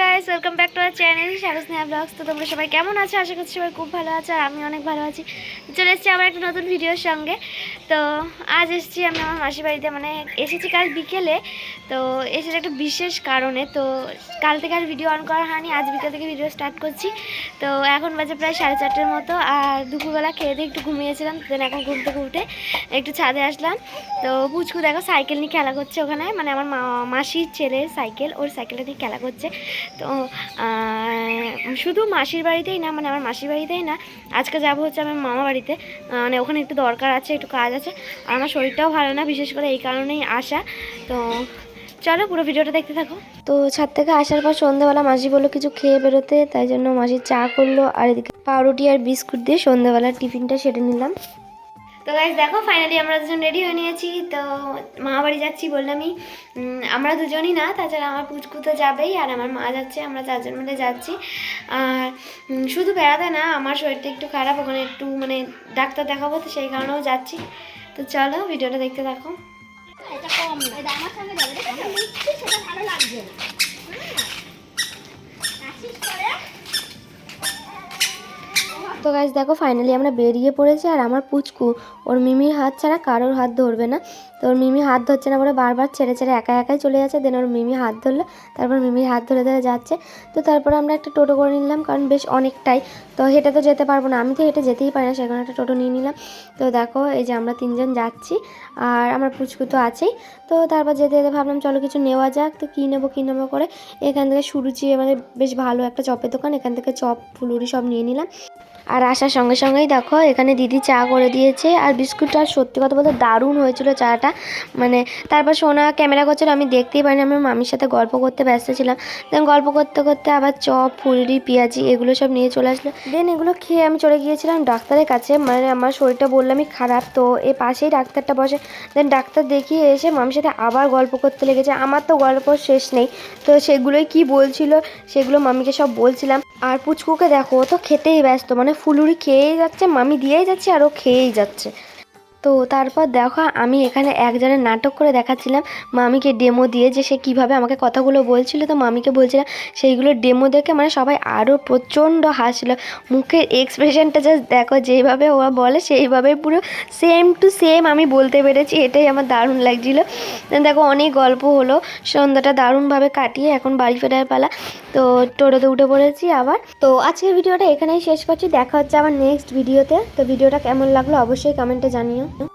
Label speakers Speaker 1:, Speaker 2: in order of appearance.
Speaker 1: Guys, welcome back to our channel সারস Neha blogs. তো তোমরা সবাই কেমন আছো? আশা করছি সবাই খুব ভালো আছো আর আমি অনেক ভালো আছি। চলে এসেছি আমার একটা নতুন ভিডিওর সঙ্গে। তো আজ এসেছি আমি আমার মাসির বাড়িতে মানে এসেছি কাল বিকেলে, তো এসেছি একটা বিশেষ কারণে, তো কাল থেকে আর ভিডিও অন করা হয়নি, আজ বিকেল থেকে ভিডিও স্টার্ট করছি। তো এখন বাজে প্রায় সাড়ে চারটের মতো, আর দুপুরবেলা খেয়ে দিয়ে একটু ঘুমিয়েছিলাম দেন এখন ঘুম থেকে উঠে একটু ছাদে আসলাম। তো পুচকু দেখো সাইকেল নিয়ে খেলা করছে ওখানে মানে আমার মাসির ছেলের সাইকেল, ওর সাইকেলটা দিয়ে খেলা করছে। তো শুধু মাসির বাড়িতেই না মানে আমার মাসির বাড়িতেই না, আজকে যাব হচ্ছে আমার মামা বাড়িতে মানে ওখানে একটু দরকার আছে, একটু কাজ আছে আর আমার শরীরটাও ভালো না, বিশেষ করে এই কারণেই আসা। তো চলো পুরো ভিডিওটা দেখতে থাকো। তো ছাদ থেকে আসার পর সন্ধ্যাবেলা মাসি বলল কিছু খেয়ে বেরোতে, তাই জন্য মাসি চা করল, আর এদিকে পাউরুটি আর বিস্কুট দিয়ে সন্ধ্যাবেলার টিফিনটা সেরে নিলাম। তো গাইজ দেখো ফাইনালি আমরা দুজন রেডি হয়ে নিয়েছি। তো মা বাড়ি যাচ্ছি বললামই। আমরা দুজনই না, তাছাড়া আমার পুচকু তো যাবেই, আর আমার মা যাচ্ছে, আমরা চারজন মিলে যাচ্ছি। আর শুধু বেড়াতে না, আমার শরীরটা একটু খারাপ, ওখানে একটু মানে ডাক্তার দেখাবো, তো সেই কারণেও যাচ্ছি। তো চলো, ভিডিওটা দেখতে থাকো।
Speaker 2: এটা আমার সঙ্গে ভালো আসিস করে
Speaker 1: তো গাইজ দেখো ফাইনালি আমরা বেরিয়ে পড়েছি আর আমার পুচকু, ওর মিমির হাত ছাড়া কারোর হাত ধরবে না। তো ওর মিমি হাত ধরছে না বলে বারবার ছেড়ে ছেড়ে একা একাই চলে যাচ্ছে দেন ওর মিমি হাত ধরলো, তারপর মিমির হাত ধরে ধরে যাচ্ছে। তো তারপরে আমরা একটা টোটো করে নিলাম, কারণ বেশ অনেকটাই। তো হেঁটে তো যেতে পারব না, আমি তো হেঁটে যেতেই পারি না, সেখানে একটা টোটো নিয়ে নিলাম। তো দেখো, এই যে আমরা তিনজন যাচ্ছি, আর আমার পুচকু তো আছেই। তো তারপর যেতে যেতে ভাবলাম, চলো কিছু নেওয়া যাক, তো কী নেব কী নেব করে। এখান থেকে সুরুচি, আমাদের বেশ ভালো একটা চপের দোকান, এখান থেকে চপ, ফুলুরি সব নিয়ে নিলাম। আর আসার সঙ্গে সঙ্গেই দেখো, এখানে দিদি চা করে দিয়েছে। আর বিস্কুটটা সত্যি কথা বলতে দারুণ হয়েছিল চাটা। মানে তারপর সোনা ক্যামেরা করছিল, আমি দেখতেই পাইনি আমি মামির সাথে গল্প করতে ব্যস্ত ছিলাম। দেন গল্প করতে করতে আবার চপ ফুলরি পেঁয়াজি এগুলো সব নিয়ে চলে আসলো। দেন এগুলো খেয়ে আমি চলে গিয়েছিলাম ডাক্তারের কাছে। মানে আমার শরীরটা বললামই খারাপ, তো এ পাশেই ডাক্তারটা বসে। দেন ডাক্তার দেখিয়ে এসে মামির সাথে আবার গল্প করতে লেগেছে। আমার তো গল্প শেষ নেই, তো সেগুলোই কি বলছিল, সেগুলো মামিকে সব বলছিলাম। আর পুচকুকে দেখো তো খেতেই ব্যস্ত মানে ফুলুরি খেয়েই যাচ্ছে মামি দিয়েই যাচ্ছে আরও খেয়েই যাচ্ছে। তো তারপর দেখো, আমি এখানে একজনের নাটক করে দেখাচ্ছিলাম। মামিকে ডেমো দিয়ে যে সে কীভাবে আমাকে কথাগুলো বলছিল। তো মামিকে বলছিলাম, সেইগুলো ডেমো দেখে মানে সবাই আরও প্রচণ্ড হাসছিল মুখের এক্সপ্রেশনটা জাস্ট দেখো যেইভাবে ও বলে সেইভাবে পুরো সেম টু সেম আমি বলতে পেরেছি। এটাই আমার দারুণ লাগছিল। দেখো, অনেক গল্প হলো। সন্ধ্যাটা দারুণভাবে কাটিয়ে এখন বাড়ি ফেরার পালা। তো টোটোতে উঠে পড়েছি আবার। তো আজকের ভিডিওটা এখানেই শেষ করছি। দেখা হচ্ছে আবার নেক্সট ভিডিওতে তো ভিডিওটা কেমন লাগল অবশ্যই কমেন্টে জানিও। ん?